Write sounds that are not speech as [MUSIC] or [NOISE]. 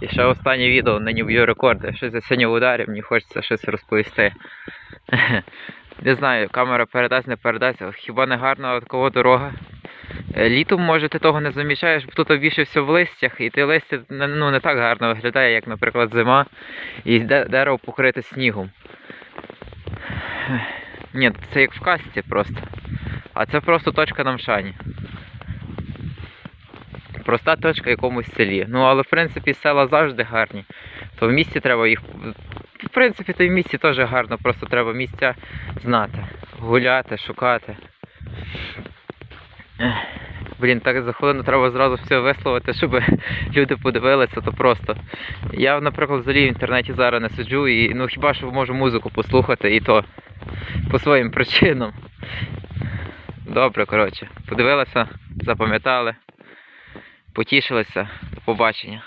І ще останнє відео нині б'ю рекорди. Щось я сьогодні в ударі, мені хочеться щось розповісти. [LAUGHS] Не знаю, камера передасть, не передасть, хіба не гарна от кого дорога. Е, Літом, може, ти того не замічаєш, бо тут все в листях, і ти листя ну, не так гарно виглядає, як, наприклад, зима, і де- дерево покрите снігом. Ні, це як в касті просто. А це просто точка на мшані. Проста точка в якомусь селі. Ну, але в принципі села завжди гарні. То в місті треба їх. В принципі, то і в місті теж гарно, просто треба місця знати. Гуляти, шукати. Блін, так за хвилину треба зразу все висловити, щоб люди подивилися, то просто. Я, наприклад, взагалі в інтернеті зараз не сиджу і ну хіба що можу музику послухати і то по своїм причинам. Добре, коротше. Подивилися, запам'ятали, потішилися. До побачення.